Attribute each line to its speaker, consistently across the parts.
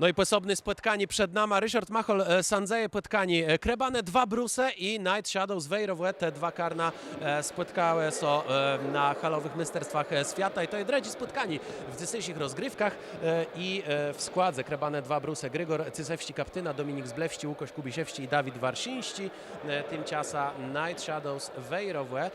Speaker 1: No i posobny spotkanie przed nami. Ryszard Machol, e, Sandzeje spotkanie. Krebane dwa bruse i Night Shadows Wejrowe. Te dwa karna e, spotkały so e, na halowych misterstwach e, świata i to jest dredzi spotkanie w dzisiejszych rozgrywkach i w składzie Krebane dwa bruse. Grygor Cysewści Kaptyna, Dominik Zblewści, Łukoś Kubisiewści i Dawid Warsińści. Tymczasem Night Shadows Wejrowe.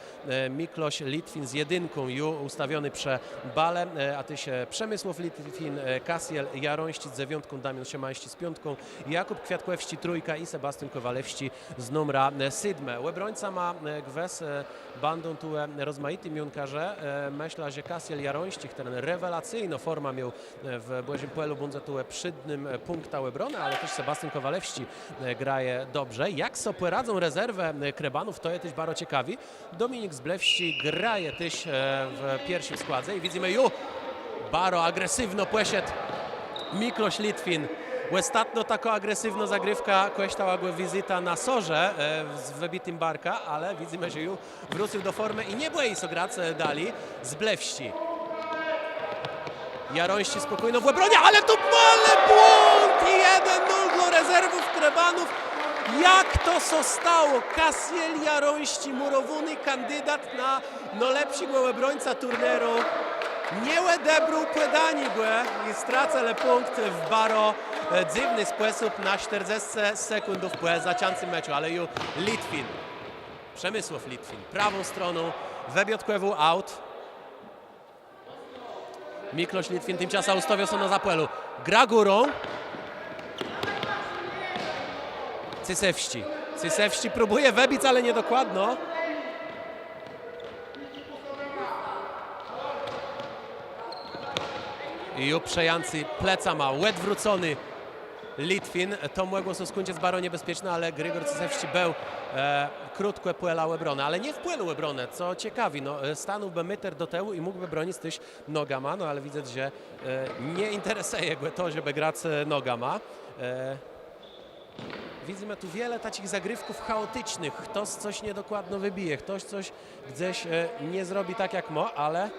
Speaker 1: Mikloś Litwin z jedynką już ustawiony prze bale, a tyś Przemysław Litwin, Kasiel Jarońści z dziewiątką, Damian Siemańści z piątką, Jakub Kwiatkłewści trójka i Sebastian Kowalewści z numra e, sydme. Łebrońca ma e, gwes e, bandą tu e, rozmaitym junkarze. E, Myślę, że Kasiel Jarońści, który rewelacyjną forma miał w Błezim Puelu Bundze tu e, przydnym punkta Łebrona, ale też Sebastian Kowalewści e, graje dobrze. Jak sobie radzą rezerwę Krebanów, to jest też bardzo ciekawi. Dominik Zblewści graje też w pierwszym składzie i widzimy ju Baro agresywno poszedł Mikloś Litwin. Ostatnio taka agresywna zagrywka koształa go wizyta na Sorze e, z wybitym Barka, ale widzimy, że już wrócił do formy i nie było jej so grać e, dali z Blewści. Jarońści spokojno w obronie, ale to ale błąd! I 1-0 dla rezerwów Krebanów. Jak to so stało? Kasiel Jarońści, murowuny kandydat na no lepszy obrońca turnieru. Nie odebrał płedani głę i stracę le punkt w baro e, dziwny sposób na 40 sekundów po zaciącym meczu, ale już Litwin, Przemysław Litwin, prawą stroną, webiotkwewu out. Mikloś Litwin tymczasem ustawiał się na zapłelu. Gra górą. Cysewści. Cysewści próbuje webić, ale niedokładno. I uprzejący pleca ma, łed wrócony Litwin. To mogło się skończyć bardzo niebezpieczne, ale Grygor Cysewści był e, krótko płela Łebrone, ale nie w płelu Łebrone, co ciekawi. No, e, stanąłby meter do tyłu i mógłby bronić też nogama, no ale widzę, że e, nie interesuje go to, żeby grać e, nogama. E, Widzimy tu wiele takich zagrywków chaotycznych. Ktoś coś niedokładnie wybije, ktoś coś gdzieś e, nie zrobi tak jak mo, ale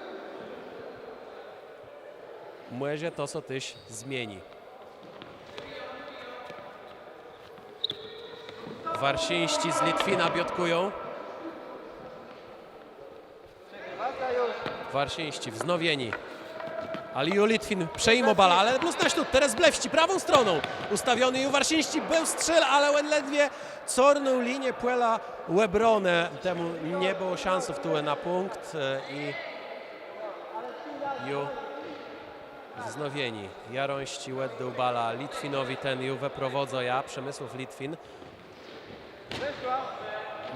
Speaker 1: może to co tyś zmieni. Warsińści z Litwina biotkują. Warsińści wznowieni. Aliu Litwin przejmą bala, ale plus na ślub, teraz Blewści prawą stroną. Ustawiony i Warsińści był strzel, ale ledwie corną linię płela Łebronę. Temu nie było szansów tu na punkt e, i ju wznowieni. Jarońści, łed do bala, Litwinowi ten ju weprowodzo ja, Przemysław Litwin.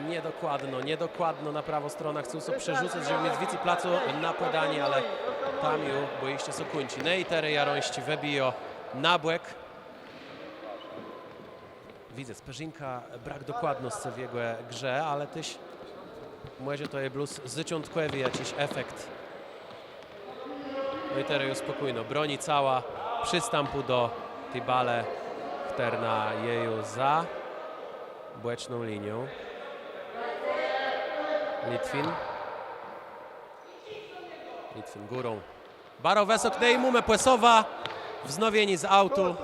Speaker 1: Niedokładno, niedokładno na prawą stronę chcą przerzucać, żeby mieć więcej placu na podanie, ale tam już boiście so kończy. Nejtery Jarońści webijo na błek. Widzę, Speżinka brak dokładności w jego grze, ale też może to jest plus zyczątkowy jakiś efekt. Nejtery już spokojno, broni cała przystępu do tej bale, która jeju za błeczną linią. Litwin. Litwin górą. Baro Wesok Nejmume Płesowa. Wznowieni z autu.
Speaker 2: No.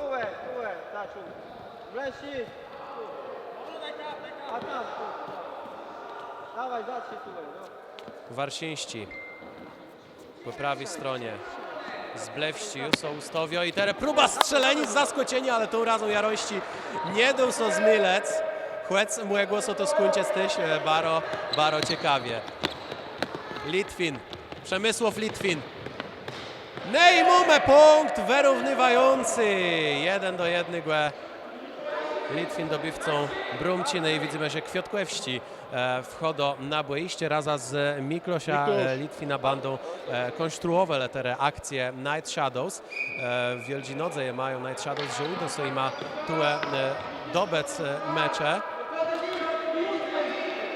Speaker 1: Warsińści. Po prawej stronie. Zblewści już są ustawio i teraz próba strzeleni z zaskoczenia, ale tą razą Jarości nie dał so zmylec. Chłec mu głosu to skończy tyś, e, baro, baro ciekawie. Litwin, Przemysław Litwin. Nejmume punkt wyrównywający. Jeden do jednego. Litwin dobywcą Brumciny i widzimy, że Kwiatkłewści e, wchodzą na boiście razem z Miklosia e, Litwina bandą e, konstruowe letere akcje Night Shadows. W Wieldzinodzie je mają Night Shadows, że uda sobie ma tu e, dobec mecze.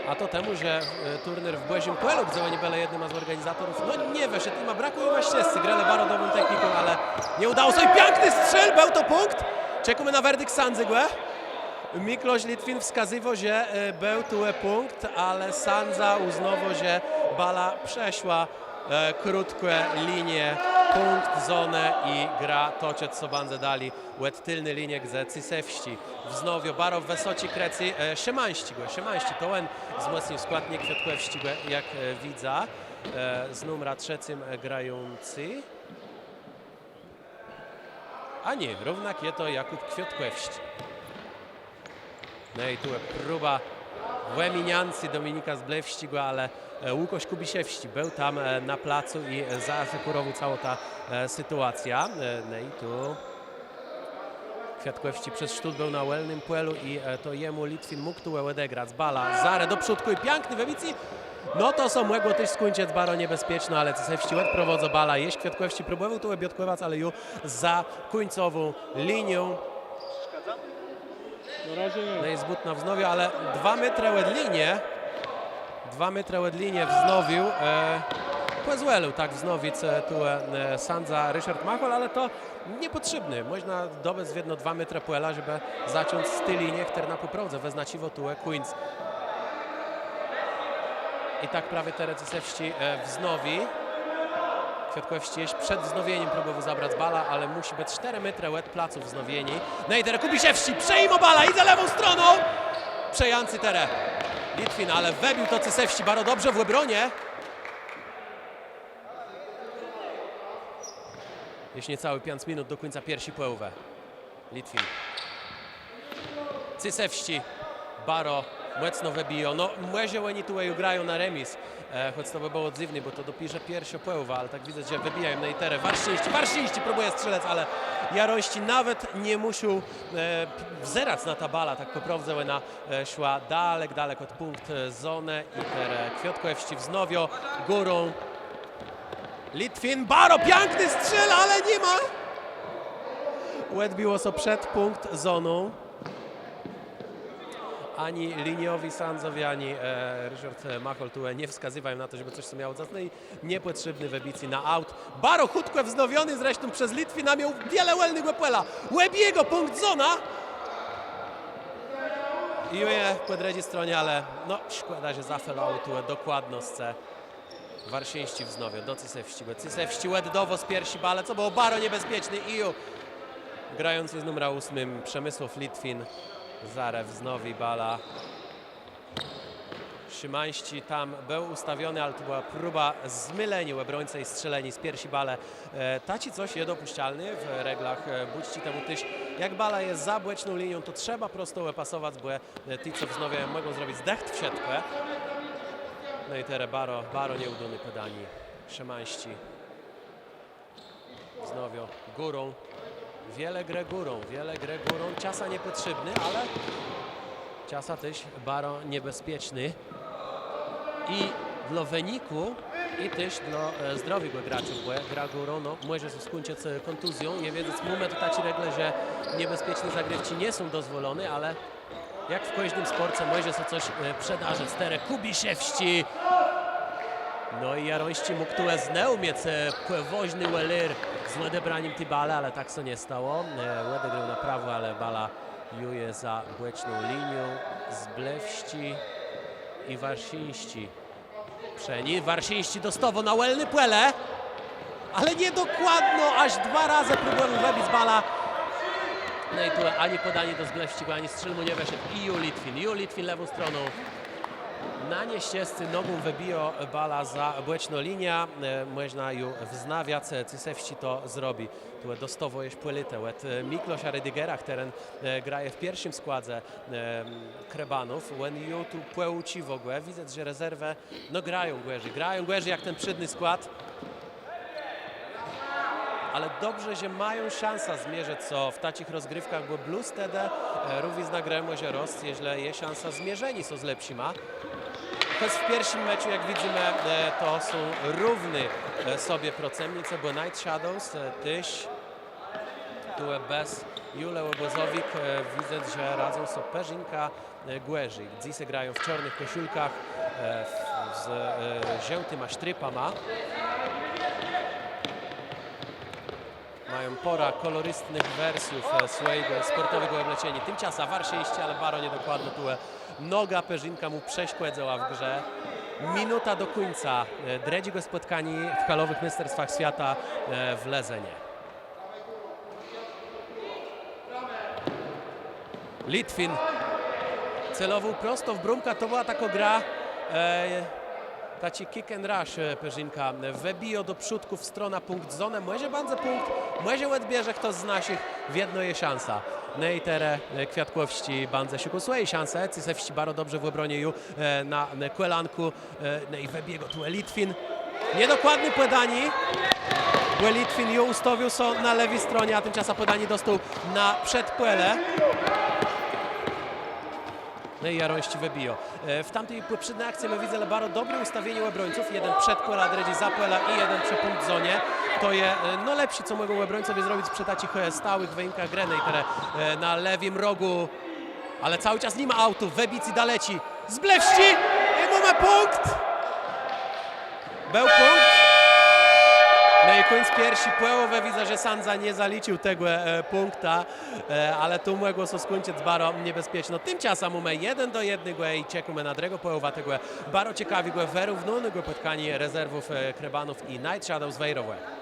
Speaker 1: A to temu, że turniej w Błezim Puelu, gdzie nie byle jednym z organizatorów, no nie wyszedł i ma brakuje maściescy. Grali barodową techniką, ale nie udało się. Piękny strzel, był to punkt. Czekamy na werdykt Sandzygłe. Mikloś Litwin wskazywał, że e, był tu punkt, ale Sandza uznawał, że bala przeszła e, krótkie linie punkt, zonę i gra točet Sobanze dali łet tylny liniek ze Cisewści. Wznowio Barow Wesoci Kreci e. Szymańści to on zmocnił skład nie Kwiatkłewścigłe jak e, widza. Z numera trzecim grający. A nie, równak je to Jakub Kwiatkłewści. No i tu próba Łeminiancy Dominika Zblewścigła, ale e, Łukoś Kubisiewści był tam e, na placu i e, zaasekurował całą ta sytuacja. No i tu Kwiatkowści przez sztut był na Łelnym Puelu i to jemu Litwin mógł tu odegrać. Bala, Zare do przódku i piękny w ewicji. No to są mogło też skończyć baro niebezpieczno, ale Cesewści łeb prowadzą bala. Jeść Kwiatkowści próbował tu obiotkować, ale już za końcową linią. No jest but na ale dwa metry od linię. Dwa metry od linię wznowił. E, tak wznowić e, tu e, Sandza Ryszard Machol, ale to niepotrzebny. Można dobec w jedno dwa metry puela, żeby zacząć z tej linii, która na poprawdze weznaciwo tu e, Queens. I tak prawie Terecysewści e, wznowi. Kwiatkowści jeść przed wznowieniem próbował zabrać bala, ale musi być 4 metry łet placu wznowieni. Nejder Kubisiewski przejmą bala i za lewą stroną. Przejący tere. Litwin, ale webił to Cysewści bardzo dobrze w obronie. Jeśli niecały 5 minut do końca pierwsi połowę. Litwin. Cysewści, Baro, mocno wybiją. No, młezie oni grają na remis, choć to by było dziwne, bo to dopisze pierwsza połowa, ale tak widzę, że wybijają na iterę. Warszyńści, Warszyńści próbuje strzelec, ale Jarości nawet nie musiał e, wzerać na ta bala, tak poprawdza ona e, szła dalek, dalek od punkt e, zonę i terę. Kwiatkowści wznowio, górą. Litwin, Baro, piękny strzel, ale nie ma! Łed biło so przed punkt zoną ani liniowi Sandzowi, ani e, Ryszard Machol tu nie wskazywają na to, żeby coś co miało zacnej niepotrzebny w ebicji na aut. Baro chutko wznowiony zresztą przez Litwina miał wiele łelnych łepela. Łebiego punkt zona. I po drugiej stronie, ale no szkoda, że zafelało tu dokładnosce. Warsieńści wznowio do Cysewści, bo Cysewści łedowo z piersi bale, co było Baro niebezpieczny i grający z numer ósmym Przemysław Litwin. Zarew wznowi bala. Szymańści tam był ustawiony, ale to była próba zmylenia obrońca i strzeleni z piersi bale. E, taci coś niedopuszczalny w reglach e, budźci temu tyś. Jak bala jest za błeczną linią, to trzeba prosto pasować, bo e, ci, co wznowiają, mogą zrobić zdech w siatkę. No i teraz Baro, Baro nieudolny podani. Szymańści. Wznowio górą. Wiele grę górą, wiele grę górą. Ciasa niepotrzebny, ale ciasa też baro niebezpieczny. I dla wyniku, i też dla e, zdrowych graczy, bo gra górą, no może skończyć kontuzją. Nie wiedząc to taci regle, że niebezpieczne zagrywki nie są dozwolone, ale jak w każdym sporcie może się coś e, przydarzyć. Tere Kubisiewści. No i Jarońści mógł tu zneumieć woźny Welir z odebraniem tej bala, ale tak się nie stało. Łedy grał na prawo, ale bala juje za błeczną linią. Zblewści i Warsińści. Przeni, Warsińści dostowo na Łelny Płele, ale niedokładno, aż dwa razy próbował wybić bala. No i tu ani podanie do Zblewściego, ani strzel mu nie weszedł. I Ju Litwin, Ju Litwin lewą stroną. Na nieściescy nogą wybiło bala za błeczną linię. E, Można ją wznawiać. Cysewści to zrobi. Tu dostowo jest płytę. Łet Miklosia Rydygera, który e, graje w pierwszym składzie e, Krebanów. When ją tu płeuci w ogóle. Widzę, że rezerwę no grają Głerzy. Grają Głerzy jak ten przydny skład. Ale dobrze, że mają szansę zmierzyć, co w takich rozgrywkach, bo Blues wtedy e, również nagremo, że Rost, jeśli jest szansa zmierzeni są z lepszyma. Choć w pierwszym meczu, jak widzimy, e, to są równy e, sobie procentnice, bo Night Shadows e, też tu bez Jule Obozowik e, widzę, że radzą sobie Perzynka e, Głerzy. Dziś grają w czarnych koszulkach z żółtyma sztrypama. Mają pora kolorystnych wersjów e, swojego sportowego obleczenia. Tymczasem Warsieńście, ale Baro niedokładno tu e, noga Perzynka mu prześkłedzała w grze. Minuta do końca. E, Dredzi go spotkani w halowych mistrzostwach świata e, w Lezenie. Litwin celował prosto w Brumka. To była taka gra, e, taci kick and rush e, Perzynka. Webio do przódków, strona punkt zonę. Może bardzo punkt, może odbierze kto z naszych, w jedno je szansa. Nejtere Kwiatkowści bandze się kusuje szansa. Cysewści bardzo dobrze w obronie ju e, na Kwelanku. E, no i Webiego tu Litwin. Niedokładny podani. Litwin ją ustawił są na lewej stronie, a tymczasem podanie dostał na przedpłele. No Jarości wybio. E, W tamtej poprzedniej akcji widzę bardzo dobre ustawienie obrońców. Jeden przed płela, Dredzi za płela i jeden przy zonie. To je e, no lepsi, co mogą obrońcowie zrobić przy takich stałych wynikach Grenej, które e, na lewym rogu. Ale cały czas nie ma autów. Webici daleci. Zblewści! I mamy punkt! Był punkt. Koniec pierwszy połowy widzę, że Sanza nie zaliczył tego e, punkta, e, ale tu mogło się skończyć bardzo niebezpieczno. Tymczasem mamy 1 do 1 i czekamy na drugą połowę tego bardzo ciekawie wyrównanego spotkania rezerwów e, Krebanów i Night Shadows Wejrowe.